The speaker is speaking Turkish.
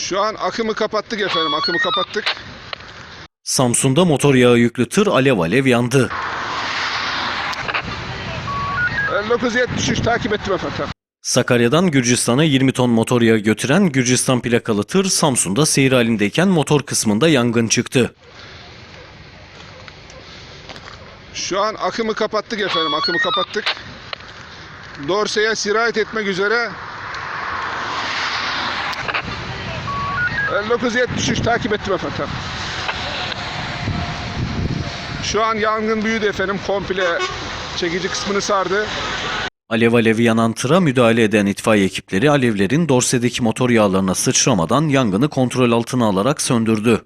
Şu an akımı kapattık efendim. Akımı kapattık. Samsun'da motor yağı yüklü tır alev alev yandı. 5973 takip ettim efendim. Sakarya'dan Gürcistan'a 20 ton motor yağı götüren Gürcistan plakalı tır Samsun'da seyir halindeyken motor kısmında yangın çıktı. Şu an akımı kapattık efendim. Akımı kapattık. Dorsey'e sirayet etmek üzere Ee, 1973 takip ettim efendim. Şu an yangın büyüdü efendim. Komple çekici kısmını sardı. Alev alev yanan tıra müdahale eden itfaiye ekipleri alevlerin dorsedeki motor yağlarına sıçramadan yangını kontrol altına alarak söndürdü.